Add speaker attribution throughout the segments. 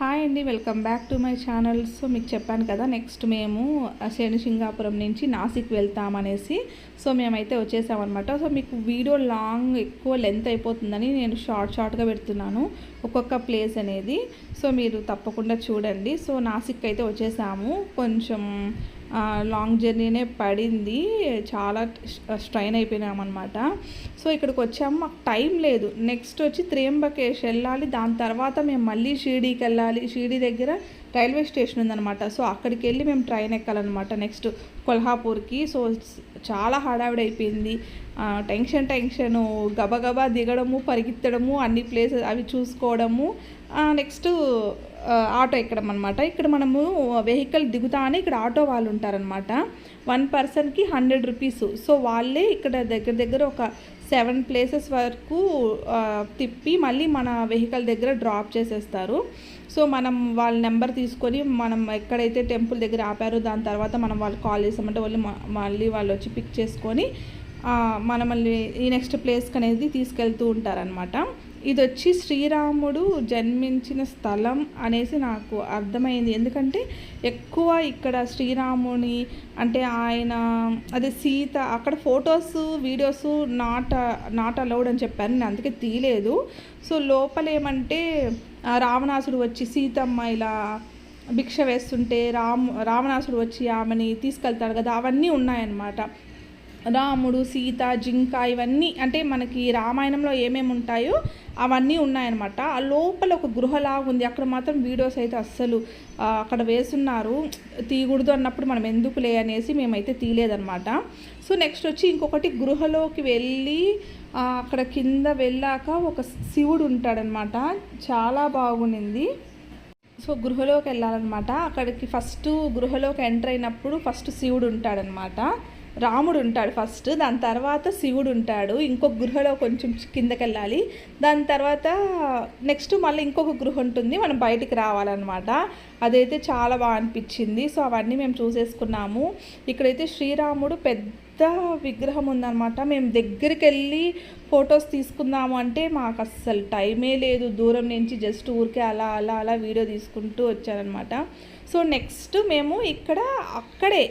Speaker 1: Hi అండి welcome back to my channel. So మీకు చెప్పాను కదా నెక్స్ట్ మేము శని సింగాపురం నుంచి నాసిక్ వెళ్తామనేసి సో మేమైతే వచ్చేసామన్నమాట సో మీకు వీడియో లాంగ్ ఎక్కువ లెంత్ అయిపోతుందని నేను షార్ట్ షార్ట్గా పెడుతున్నాను. ఒక్కొక్క ప్లేస్ అనేది. సో మీరు తప్పకుండా చూడండి. సో నాసిక్ అయితే వచ్చేసాము. కొంచెం లాంగ్ జర్నీనే పడింది. చాలా స్ట్రైన్ అయిపోయినామన్నమాట. సో ఇక్కడికి వచ్చాము. మాకు టైం లేదు. నెక్స్ట్ వచ్చి త్రియంబకేష్ వెళ్ళాలి. దాని తర్వాత మేము మళ్ళీ షీడీకి వెళ్ళాలి. షీడీ దగ్గర రైల్వే స్టేషన్ ఉందన్నమాట. సో అక్కడికి వెళ్ళి మేము ట్రైన్ ఎక్కాలన్నమాట. నెక్స్ట్ కొల్హాపూర్కి. సో చాలా హడావిడి అయిపోయింది టెన్షన్ టెన్షన్ గబగబా దిగడము పరిగెత్తడము అన్ని ప్లేసెస్ అవి చూసుకోవడము నెక్స్ట్ ఆటో ఎక్కడం అనమాట ఇక్కడ మనము వెహికల్ దిగుతానే ఇక్కడ ఆటో వాళ్ళు ఉంటారనమాట వన్ పర్సన్కి హండ్రెడ్ రూపీస్. సో వాళ్ళే ఇక్కడ దగ్గర దగ్గర ఒక సెవెన్ ప్లేసెస్ వరకు తిప్పి మళ్ళీ మన వెహికల్ దగ్గర డ్రాప్ చేసేస్తారు. సో మనం వాళ్ళ నెంబర్ తీసుకొని మనం ఎక్కడైతే టెంపుల్ దగ్గర ఆపారో దాని తర్వాత మనం వాళ్ళు కాల్ చేసామంటే వాళ్ళు మళ్ళీ వాళ్ళు వచ్చి పిక్ చేసుకొని మనమల్ని ఈ నెక్స్ట్ ప్లేస్కి అనేది తీసుకెళ్తూ ఉంటారనమాట ఇది వచ్చి శ్రీరాముడు జన్మించిన స్థలం అనేసి నాకు అర్థమైంది. ఎందుకంటే ఎక్కువ ఇక్కడ శ్రీరాముని అంటే ఆయన అదే సీత అక్కడ photos videos not not allowed అని చెప్పారు నేను అందుకే తీయలేదు. సో లోపల ఏమంటే రావణాసుడు వచ్చి సీతమ్మ ఇలా భిక్ష వేస్తుంటే రామ్ రావణాసుడు వచ్చి ఆమెని తీసుకెళ్తాడు కదా అవన్నీ ఉన్నాయన్నమాట. రాముడు సీత జింక ఇవన్నీ అంటే మనకి రామాయణంలో ఏమేమి ఉంటాయో అవన్నీ ఉన్నాయన్నమాట. ఆ లోపల ఒక గృహలాగా ఉంది. అక్కడ మాత్రం వీడియోస్ అయితే అస్సలు అక్కడ వేస్తున్నారు. తీయకూడదు అన్నప్పుడు మనం ఎందుకులే అనేసి మేమైతే తీయలేదన్నమాట. సో నెక్స్ట్ వచ్చి ఇంకొకటి గృహలోకి వెళ్ళి అక్కడ కింద వెళ్ళాక ఒక శివుడు ఉంటాడనమాట చాలా బాగుండింది. సో గృహలోకి వెళ్ళాలన్నమాట. అక్కడికి ఫస్ట్ గృహలోకి ఎంటర్ అయినప్పుడు ఫస్ట్ శివుడు ఉంటాడనమాట రాముడు ఉంటాడు ఫస్ట్ దాని తర్వాత శివుడు ఉంటాడు ఇంకొక గృహలో కొంచెం కిందకి వెళ్ళాలి దాని తర్వాత నెక్స్ట్ మళ్ళీ ఇంకొక గృహ ఉంటుంది మనం బయటికి రావాలన్నమాట. అదైతే చాలా బాగా అనిపించింది. సో అవన్నీ మేము చూసేసుకున్నాము. ఇక్కడైతే శ్రీరాముడు పెద్ద విగ్రహం ఉందన్నమాట. మేము దగ్గరికి వెళ్ళి ఫొటోస్ తీసుకుందాము అంటే మాకు అస్సలు టైమే లేదు. దూరం నుంచి జస్ట్ ఊరికే అలా అలా అలా వీడియో తీసుకుంటూ వచ్చానమాట సో నెక్స్ట్ మేము ఇక్కడ అక్కడే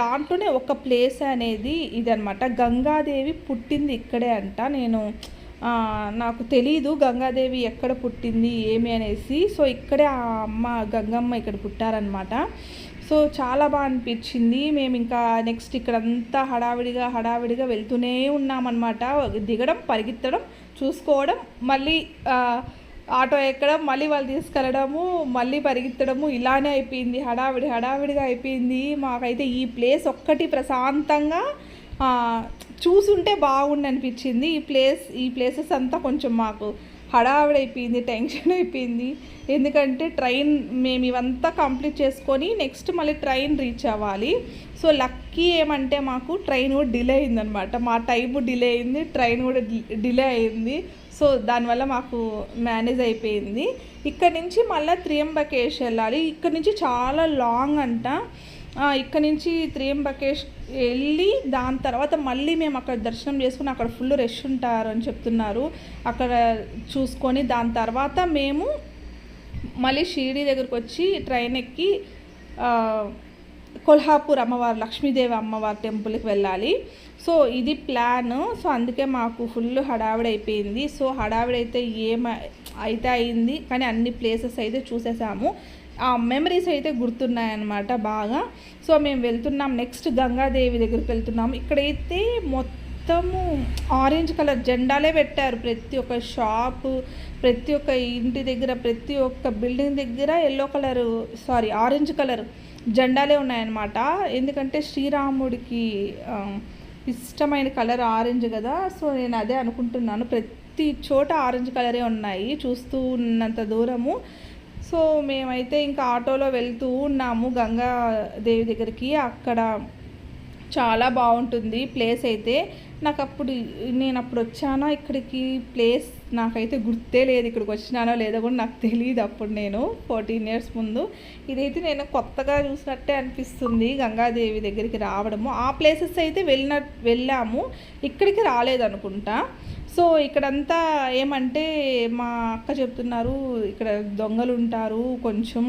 Speaker 1: దాంట్లోనే ఒక ప్లేస్ అనేది ఇదనమాట గంగాదేవి పుట్టింది ఇక్కడే అంట. నేను నాకు తెలీదు గంగాదేవి ఎక్కడ పుట్టింది ఏమి అనేసి. సో ఇక్కడే ఆ అమ్మ గంగమ్మ ఇక్కడ పుట్టారనమాట సో చాలా బాగా అనిపించింది. మేము ఇంకా నెక్స్ట్ ఇక్కడంతా హడావిడిగా హడావిడిగా వెళ్తూనే ఉన్నామన్నమాట. దిగడం పరిగెత్తడం చూసుకోవడం మళ్ళీ ఆటో ఎక్కడం మళ్ళీ వాళ్ళు తీసుకెళ్ళడము మళ్ళీ పరిగెత్తడము ఇలానే అయిపోయింది హడావిడి హడావిడిగా అయిపోయింది. మాకైతే ఈ ప్లేస్ ఒక్కటి ప్రశాంతంగా చూసుంటే బాగుండి అనిపించింది. ఈ ప్లేస్ ఈ ప్లేసెస్ అంతా కొంచెం మాకు హడావిడి అయిపోయింది టెన్షన్ అయిపోయింది. ఎందుకంటే ట్రైన్ మేము ఇవంతా కంప్లీట్ చేసుకొని నెక్స్ట్ మళ్ళీ ట్రైన్ రీచ్ అవ్వాలి. సో లక్కీ ఏమంటే మాకు ట్రైన్ కూడా డిలే అయిందనమాట. మా టైము డిలే అయింది ట్రైన్ కూడా డిలే అయింది. సో దానివల్ల మాకు మేనేజ్ అయిపోయింది. ఇక్కడ నుంచి మళ్ళీ త్రియంబకేష్ వెళ్ళాలి. ఇక్కడ నుంచి చాలా లాంగ్ అంట. ఇక్కడ నుంచి త్రియంబకేష్ వెళ్ళి దాని తర్వాత మళ్ళీ మేము అక్కడ దర్శనం చేసుకుని అక్కడ ఫుల్ రష్ ఉంటారు అని చెప్తున్నారు. అక్కడ చూసుకొని దాని తర్వాత మేము మళ్ళీ షిరిడి దగ్గరకు వచ్చి ట్రైన్ ఎక్కి కొల్హాపూర్ అమ్మవారు లక్ష్మీదేవి అమ్మవారి టెంపుల్కి వెళ్ళాలి. సో ఇది ప్లాన్ సో అందుకే మాకు ఫుల్ హడావిడి అయిపోయింది. సో హడావిడి అయితే ఏమ అయితే అయింది. కానీ అన్ని ప్లేసెస్ అయితే చూసేసాము. ఆ మెమరీస్ అయితే గుర్తున్నాయన్నమాట బాగా. సో మేము వెళ్తున్నాం. నెక్స్ట్ గంగాదేవి దగ్గరికి వెళ్తున్నాం. ఇక్కడైతే మొత్తము ఆరెంజ్ కలర్ జెండాలే పెట్టారు. ప్రతి ఒక్క షాపు ప్రతి ఒక్క ఇంటి దగ్గర ప్రతి ఒక్క బిల్డింగ్ దగ్గర yellow colour sorry orange colour జెండాలే ఉన్నాయన్నమాట. ఎందుకంటే శ్రీరాముడికి ఇష్టమైన కలర్ ఆరెంజ్ కదా. సో నేను అదే అనుకుంటున్నాను. ప్రతి చోట ఆరెంజ్ కలరే ఉన్నాయి. చూస్తూ ఉన్నంత దూరము. సో మేమైతే ఇంకా ఆటోలో వెళ్తూ ఉన్నాము గంగా దేవి దగ్గరికి. అక్కడ చాలా బాగుంటుంది ప్లేస్ అయితే. నాకు అప్పుడు నేను అప్పుడు వచ్చానో ఇక్కడికి ప్లేస్ నాకైతే గుర్తే లేదు ఇక్కడికి వచ్చినానో లేదో కూడా నాకు తెలియదు అప్పుడు నేను ఫోర్టీన్ ఇయర్స్ ముందు. ఇదైతే నేను కొత్తగా చూసినట్టే అనిపిస్తుంది గంగాదేవి దగ్గరికి రావడము. ఆ ప్లేసెస్ అయితే వెళ్ళిన వెళ్ళాము. ఇక్కడికి రాలేదు అనుకుంటా. సో ఇక్కడంతా ఏమంటే మా అక్క చెప్తున్నారు ఇక్కడ దొంగలు ఉంటారు కొంచెం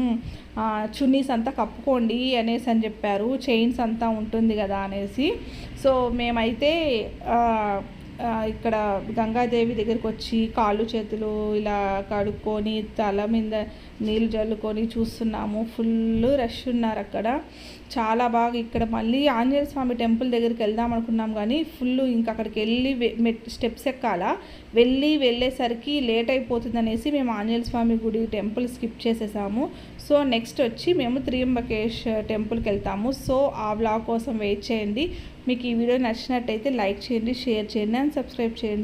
Speaker 1: చున్నీస్ అంతా కప్పుకోండి అనేసి అని చెప్పారు చైన్స్ అంతా ఉంటుంది కదా అనేసి. సో మేమైతే ఇక్కడ గంగాదేవి దగ్గరికి వచ్చి కాళ్ళు చేతులు ఇలా కడుక్కొని తల మీద నీళ్ళు జల్లుకొని చూస్తున్నాము. ఫుల్ రష్ ఉన్నారు అక్కడ. చాలా బాగా ఇక్కడ మళ్ళీ ఆంజనేయ స్వామి టెంపుల్ దగ్గరికి వెళ్దాం అనుకున్నాం కానీ ఫుల్ ఇంకా అక్కడికి వెళ్ళి స్టెప్స్ ఎక్కాల. వెళ్ళి వెళ్ళేసరికి లేట్ అయిపోతుంది అనేసి మేము ఆంజనేయ స్వామి గుడి టెంపుల్ స్కిప్ చేసేసాము. సో నెక్స్ట్ వచ్చి మేము త్రియంబకేష్ టెంపుల్కి వెళ్తాము. సో ఆ బ్లాగ్ కోసం వెయిట్ చేయండి. మీకు ఈ వీడియో నచ్చినట్టయితే లైక్ చేయండి షేర్ చేయండి అండ్ సబ్స్క్రైబ్ చేయండి.